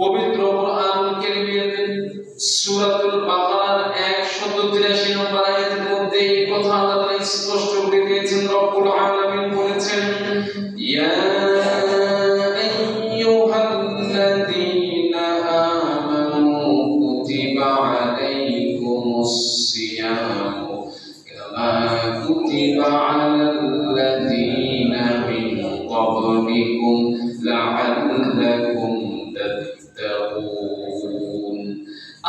পবিত্র কোরআন কারীমের সূরাতুল বাকারার 183 নম্বর আয়াতের মধ্যে এই কথা আল্লাহ স্পষ্ট করে দিয়েছেন, রব্বুল আলামিন বলেছেন, ইয়া আইয়ুহাল্লাযীনা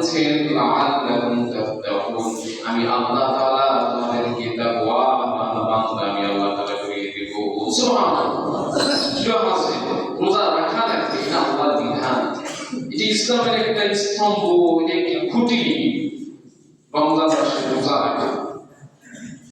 বলেছেন আমি আল্লাহ তাআলা তোমাদেরকে তাকওয়া বান্দা আমি আল্লাহ তাআলা করে দেব। সুবহানাল্লাহ। আছে রোজা রাখা এটা আল্লাহর বিধান। এটি ইসলামের একটা স্তম্ভ, এটি একটি খুঁটি। রমজান